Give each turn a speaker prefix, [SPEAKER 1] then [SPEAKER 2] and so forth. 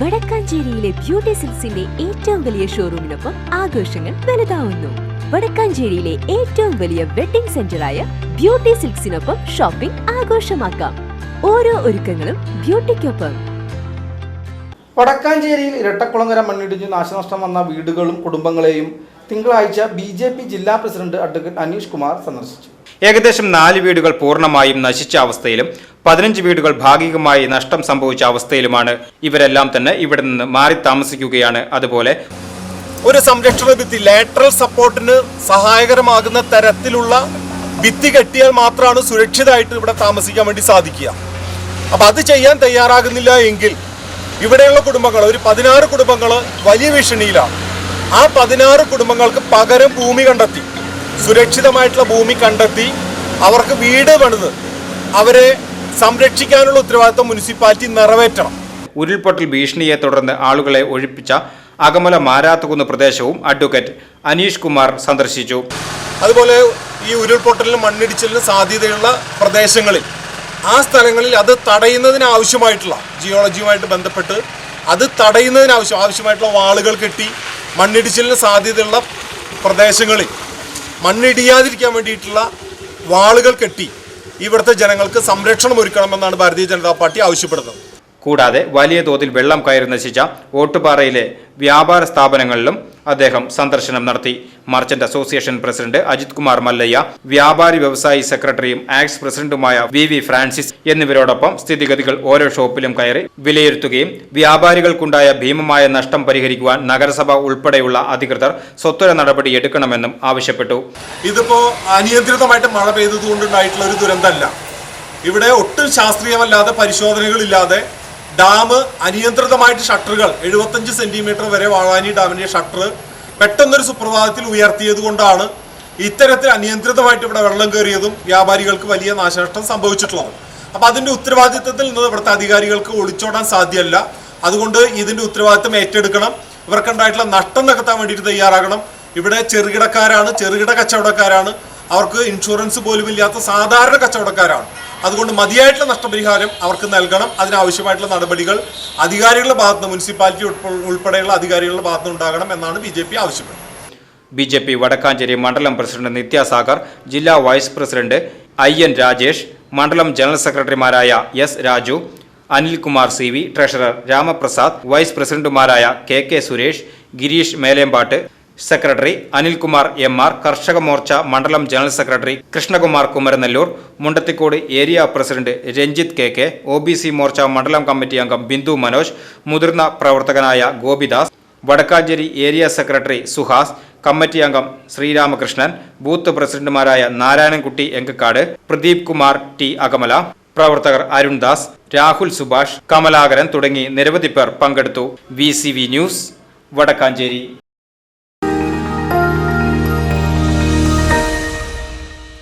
[SPEAKER 1] വടക്കാഞ്ചേരിയിലെ beauty സിൽസിന്റെ ഏറ്റവും വലിയ ഷോറൂമിനൊപ്പം ആഘോഷങ്ങൾ വലുതാവുന്നു. വടക്കാഞ്ചേരിയിലെ ഏറ്റവും വലിയ വെഡിംഗ് സെന്ററായ ബ്യൂട്ടി സിൽക്സിനൊപ്പം ഷോപ്പിംഗ് ആഘോഷമാക്കാം. ഓരോ ഒരുക്കങ്ങളും ബ്യൂട്ടിക്കൊപ്പം.
[SPEAKER 2] വടക്കാഞ്ചേരിയിൽ ഇരട്ടക്കുളങ്ങര മണ്ണിടിഞ്ഞ് നാശനഷ്ടം വന്ന വീടുകളും കുടുംബങ്ങളെയും തിങ്കളാഴ്ച ബി ജെ പി ജില്ലാ പ്രസിഡന്റ് അഡ്വക്കേറ്റ് അനീഷ് കുമാർ സന്ദർശിച്ചു.
[SPEAKER 3] ഏകദേശം നാല് വീടുകൾ പൂർണമായും നശിച്ച അവസ്ഥയിലും പതിനഞ്ച് വീടുകൾ ഭാഗികമായി നഷ്ടം സംഭവിച്ച അവസ്ഥയിലുമാണ് ഇവരെല്ലാം തന്നെ ഇവിടെ നിന്ന് മാറി താമസിക്കുകയാണ്. അതുപോലെ
[SPEAKER 4] ഒരു സംരക്ഷണ ഭിത്തി ലാറ്ററൽ സപ്പോർട്ടിന് സഹായകരമാകുന്ന തരത്തിലുള്ള ഭിത്തി കെട്ടിയാൽ മാത്രമാണ് സുരക്ഷിതമായിട്ട് ഇവിടെ താമസിക്കാൻ വേണ്ടി സാധിക്കുക. അപ്പൊ അത് ചെയ്യാൻ തയ്യാറാകുന്നില്ല എങ്കിൽ ഇവിടെയുള്ള കുടുംബങ്ങൾ ഒരു പതിനാറ് കുടുംബങ്ങൾ വലിയ ഭീഷണിയിലാണ്. ആ പതിനാറ് കുടുംബങ്ങൾക്ക് പകരം ഭൂമി കണ്ടെത്തി സുരക്ഷിതമായിട്ടുള്ള ഭൂമി കണ്ടെത്തി അവർക്ക് വീട് പണിത് അവരെ സംരക്ഷിക്കാനുള്ള ഉത്തരവാദിത്വം മുനിസിപ്പാലിറ്റി നിറവേറ്റണം.
[SPEAKER 3] ഉരുൾപൊട്ടൽ ഭീഷണിയെ തുടർന്ന് ആളുകളെ ഒഴിപ്പിച്ച അകമല മാരാത്തുകുന്ന് പ്രദേശവും അഡ്വക്കേറ്റ് അനീഷ് കുമാർ സന്ദർശിച്ചു.
[SPEAKER 4] അതുപോലെ ഈ ഉരുൾപൊട്ടലിനും മണ്ണിടിച്ചിലിനും സാധ്യതയുള്ള പ്രദേശങ്ങളിൽ ആ സ്ഥലങ്ങളിൽ അത് തടയുന്നതിനാവശ്യമായിട്ടുള്ള ജിയോളജിയുമായിട്ട് ബന്ധപ്പെട്ട് അത് തടയുന്നതിനാവശ്യം ആവശ്യമായിട്ടുള്ള വാളുകൾ കെട്ടി മണ്ണിടിച്ചിലിന് സാധ്യതയുള്ള പ്രദേശങ്ങളിൽ മണ്ണിടിയാതിരിക്കാൻ വേണ്ടിയിട്ടുള്ള വാളുകൾ കെട്ടി ഇവിടുത്തെ ജനങ്ങൾക്ക് സംരക്ഷണം ഒരുക്കണമെന്നാണ് ഭാരതീയ ജനതാ പാർട്ടി ആവശ്യപ്പെടുന്നത്.
[SPEAKER 3] കൂടാതെ വലിയ തോതിൽ വെള്ളം കയറി നശിച്ച ഓട്ടുപാറയിലെ വ്യാപാര സ്ഥാപനങ്ങളിലും അദ്ദേഹം സന്ദർശനം നടത്തി. Merchant association president Ajith Kumar Mallayya വ്യാപാരി വ്യവസായി സെക്രട്ടറിയും ആക്സ് പ്രസിഡന്റുമായ വി വി ഫ്രാൻസിസ് എന്നിവരോടൊപ്പം സ്ഥിതിഗതികൾ ഓരോ ഷോപ്പിലും കയറി വിലയിരുത്തുകയും വ്യാപാരികൾക്കുണ്ടായ ഭീമമായ നഷ്ടം പരിഹരിക്കുവാൻ നഗരസഭ ഉൾപ്പെടെയുള്ള അധികൃതർ സ്വത്വര നടപടി എടുക്കണമെന്നും ആവശ്യപ്പെട്ടു.
[SPEAKER 4] ഇതിപ്പോ അനിയന്ത്രിതമായിട്ട് മഴ പെയ്തതുകൊണ്ടുണ്ടായിട്ടുള്ള ഒരു ദുരന്തമല്ല. ഇവിടെ ഒട്ടും ശാസ്ത്രീയമല്ലാതെ പരിശോധനകളില്ലാതെ ഡാം അനിയന്ത്രിതമായിട്ട് ഷട്ടറുകൾ എഴുപത്തഞ്ച് സെന്റിമീറ്റർ വരെ വാഴാനി ഡാമിന്റെ ഷട്ടർ പെട്ടെന്നൊരു സുപ്രഭാതത്തിൽ ഉയർത്തിയത് കൊണ്ടാണ് ഇത്തരത്തിൽ അനിയന്ത്രിതമായിട്ട് ഇവിടെ വെള്ളം കയറിയതും വ്യാപാരികൾക്ക് വലിയ നാശനഷ്ടം സംഭവിച്ചിട്ടുള്ളത്. അപ്പോൾ അതിന്റെ ഉത്തരവാദിത്തത്തിൽ നിന്ന് ഇവിടുത്തെ അധികാരികൾക്ക് ഒളിച്ചോടാൻ സാധ്യമല്ല. അതുകൊണ്ട് ഇതിന്റെ ഉത്തരവാദിത്തം ഏറ്റെടുക്കണം. ഇവർക്കുണ്ടായിട്ടുള്ള നഷ്ടം നികത്താൻ വേണ്ടിയിട്ട് തയ്യാറാകണം. ഇവിടെ ചെറുകിടക്കാരാണ് ചെറുകിട കച്ചവടക്കാരാണ്. അവർക്ക് ഇൻഷുറൻസ് പോലും ഇല്ലാത്ത സാധാരണ കച്ചവടക്കാരാണ്. അതുകൊണ്ട് മതിയായിട്ടുള്ള നഷ്ടപരിഹാരം അവർക്ക് നൽകണം. അതിനാവശ്യമായിട്ടുള്ള നടപടികൾ അധികാരികളുടെ ഭാഗത്ത് മുനിസിപ്പാലിറ്റി ഉൾപ്പെടെയുള്ള അധികാരികളുടെ ഭാഗത്ത് ഉണ്ടാകണം എന്നാണ് B J P
[SPEAKER 3] B J P Vadakkanchery മണ്ഡലം പ്രസിഡന്റ് നിത്യാസാഗർ ജില്ലാ vice president I N Rajesh മണ്ഡലം ജനറൽ സെക്രട്ടറിമാരായ S Raju Anilkumar C V treasurer Ramaprasad vice പ്രസിഡന്റുമാരായ K K Suresh Girish Melempattu secretary Anilkumar M R കർഷക മോർച്ച മണ്ഡലം general secretary Krishnakumar Kumaranellur Mundathikode area president Ranjith K K O B C Morcha മണ്ഡലം committee അംഗം ബിന്ദു മനോജ് മുതിർന്ന പ്രവർത്തകനായ Gopidas Vadakkanchery area secretary Suhas committee അംഗം Sreeramakrishnan booth പ്രസിഡന്റുമാരായ Narayanankutty Enkakkad Pradeep Kumar T Akamala പ്രവർത്തകർ അരുൺദാസ് രാഹുൽ സുഭാഷ് കമലാകരൻ തുടങ്ങി നിരവധി പേർ പങ്കെടുത്തു. V news Vadakkanchery.